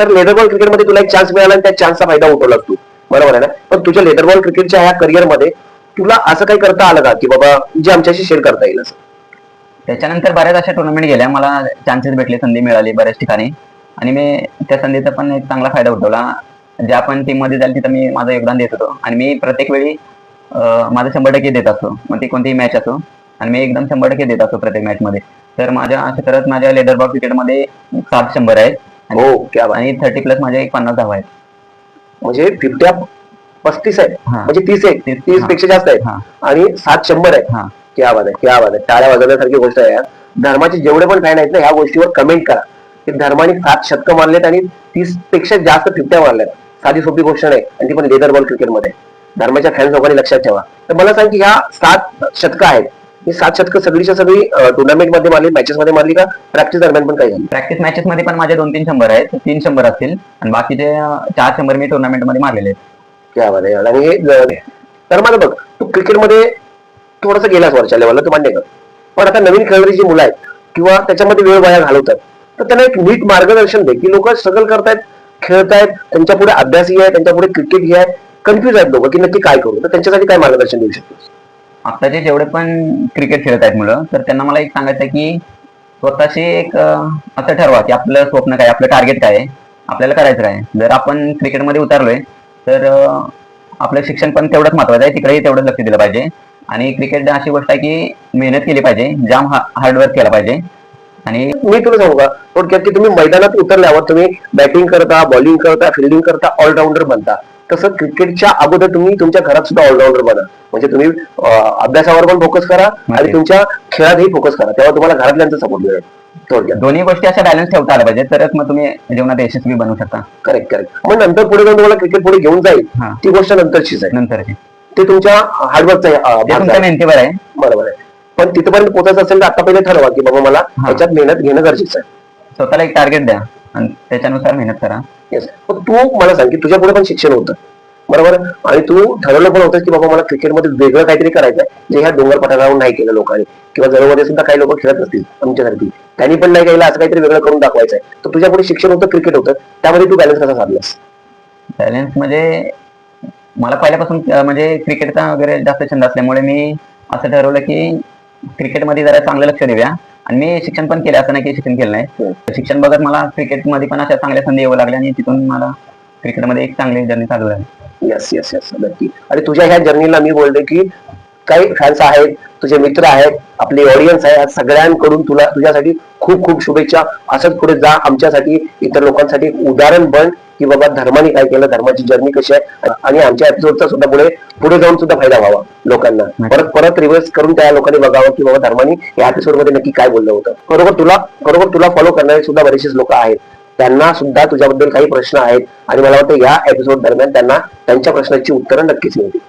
तर लेदरबॉल क्रिकेटमध्ये तुला एक चान्स मिळाला आणि त्या चान्सचा फायदा उठवला तू. बरोबर आहे ना? पण तुझ्या लेदरबॉल क्रिकेटच्या ह्या करिअरमध्ये तुला असं काही करता आलं का? की बाबा जे आमच्याशी शेअर करता येईल असं? त्याच्यानंतर बऱ्याच अशा टुर्नामेंट गेल्या. मला चान्सेस भेटले संधी मिळाली बऱ्याच ठिकाणी. आणि मी त्या संधीचा पण एक चांगला फायदा उठवला. ज्या पण टीममध्ये जाईल तिथं मी माझं योगदान देत होतो. आणि मी प्रत्येक वेळी माझं शंभर टक्के देत असतो. मग ती कोणतीही मॅच असो. आणि मी एकदम शंभर टक्के देत असतो प्रत्येक मॅच मध्ये. तर माझ्या असं करत माझ्या लेदर बॉल क्रिकेटमध्ये सात शंभर आहेत. हो क्या बात. आणि थर्टी प्लस माझ्या एक पन्नास धावा आहेत. म्हणजे फिफ्ट्या पस्तीस आहेत. हा. म्हणजे तीस आहे तीस, तीस हा. पेक्षा जास्त आहेत. हा. आणि सात शंभर आहेत. हा. क्या बात आहे क्या बात आहे. टाळ्या वाजवण्यासारखी गोष्ट आहे यार. धर्माचे जेवढे पण फॅन आहेत ना ह्या गोष्टीवर कमेंट करा. की धर्माने सात शतकं मारलेत आणि तीसपेक्षा जास्त फिफ्ट्या मारल्यात साधी सोपी गोष्ट नाही. आणि ती पण लेदर बॉल क्रिकेटमध्ये धर्माच्या फॅन्स लोकांनी लक्षात ठेवा. तर मला सांग की ह्या सात शतकं आहेत. ही सात शतकं सगळीच्या सगळी टुर्नामेंटमध्ये मारली मॅचेस मध्ये मारली का? प्रॅक्टिस दरम्यान पण काही झाली. प्रॅक्टिस मॅचेस मध्ये पण माझे दोन तीन शंभर आहेत. तीन शंभर असतील. आणि बाकीचे चार शंभर मी टुर्नामेंटमध्ये मारलेले आहेत. आणि हे तर मला बघ तू क्रिकेटमध्ये थोडस गेलास वरच्या लेवलला तू मान्य कर. पण आता नवीन खेळणारी जी मुलं आहेत किंवा त्याच्यामध्ये वेळ वाया घालवतात तर त्यांना एक नीट मार्गदर्शन दे की लोक स्ट्रगल करतायत खेळतायत त्यांच्या पुढे अभ्यासही आहे त्यांच्या पुढे क्रिकेट ही आहे कन्फ्युज आहेत लोक की नक्की काय करू? तर त्यांच्यासाठी काय मार्गदर्शन देऊ शकतो आत्ताचे जेवढे पण क्रिकेट खेळत आहेत मुलं तर त्यांना मला एक सांगायचं आहे की स्वतःशी एक असं ठरवा की आपलं स्वप्न काय आपलं टार्गेट काय आहे आपल्याला करायचं काय जर आपण क्रिकेटमध्ये उतरलोय तर आपलं शिक्षण पण तेवढंच महत्वाचं आहे तिकडेही तेवढंच लक्ष दिलं पाहिजे. आणि क्रिकेट अशी गोष्ट आहे की मेहनत केली पाहिजे जाम हार्डवर्क केला पाहिजे. आणि मी तुला सांगू का? थोडक्यात की तुम्ही मैदानात उतरल्यावर तुम्ही बॅटिंग करता बॉलिंग करता फिल्डिंग करता ऑलराऊंडर बनता. तसं क्रिकेटच्या अगोदर तुम्ही तुमच्या घरात सुद्धा ऑलराऊंडर बना. म्हणजे तुम्ही अभ्यासावर पण फोकस करा आणि. तुमच्या खेळातही फोकस करा. तेव्हा तुम्हाला घरातल्यांचा सपोर्ट मिळेल. दोन्ही गोष्टी अशा बॅलन्स ठेवता आल्या पाहिजे तरच मग तुम्ही जीवनात यशस्वी बनवू शकता. करेक्ट करेक्ट मग नंतर पुढे जाऊन तुम्हाला क्रिकेट पुढे घेऊन जाईल. ती गोष्ट नंतरचीच आहे नंतरचे. ते तुमच्या हार्डवर्कचा ते तुमच्या आहे. मेहनतीवर आहे. बरोबर आहे. पण तिथपर्यंत पोहोचायचं असेल तर आता पहिले ठरवा की बाबा मला. त्याच्यात मेहनत घेणं गरजेचं आहे. स्वतःला एक टार्गेट द्या. आणि त्याच्यानुसार मेहनत करा. येस पण तू मला सांग की तुझ्या पुढे पण शिक्षण होतं. बरोबर? आणि तू ठरवलं पण होतं की बाबा मला क्रिकेटमध्ये वेगळं काहीतरी करायचं आहे जे ह्या डोंगर पठारावर नाही केलं लोकांनी. किंवा जवळमध्ये सुद्धा काही लोक खेळत असतील आमच्यासारखी त्यांनी पण नाही केलं असं काहीतरी वेगळं करून दाखवायचं आहे तर तुझ्या पुढे शिक्षण होतं क्रिकेट होतं त्यामध्ये तू बॅलन्स कसा साधलास? बॅलन्स म्हणजे मला पहिल्यापासून म्हणजे क्रिकेटचा वगैरे जास्त छंद असल्यामुळे मी असं ठरवलं की क्रिकेटमध्ये जरा चांगलं लक्ष देऊया. आणि मी शिक्षण पण केलं असं नाही की शिक्षण केलं. नाही. शिक्षण बघत मला क्रिकेटमध्ये पण अशा चांगल्या संधी येऊ लागल्या आणि तिथून मला क्रिकेटमध्ये एक चांगली जर्नी चालू झाली. येस येस येस नक्की. आणि तुझ्या ह्या जर्नीला मी बोलते की काही फॅन्स आहेत तुझे मित्र आहेत आपले ऑडियन्स आहे सगळ्यांकडून तुला तुझ्यासाठी खूप खूप शुभेच्छा. असंच पुढे जा आमच्यासाठी इतर लोकांसाठी एक उदाहरण बन की बाबा धर्माने काय केलं धर्माची जर्नी कशी आहे आणि आमच्या एपिसोडचा सुद्धा पुढे पुढे जाऊन सुद्धा फायदा व्हावा लोकांना. परत परत रिव्हर्स करून त्या लोकांनी बघावं की बाबा धर्माने या एपिसोडमध्ये नक्की काय बोललं होतं. बरोबर तुला बरोबर तुला फॉलो करणारे सुद्धा बरेचसे लोक आहेत. त्यांना सुद्धा तुझ्याबद्दल काही प्रश्न आहेत आणि मला वाटतं या एपिसोड दरम्यान त्यांना त्यांच्या प्रश्नाची उत्तरं नक्कीच मिळतील.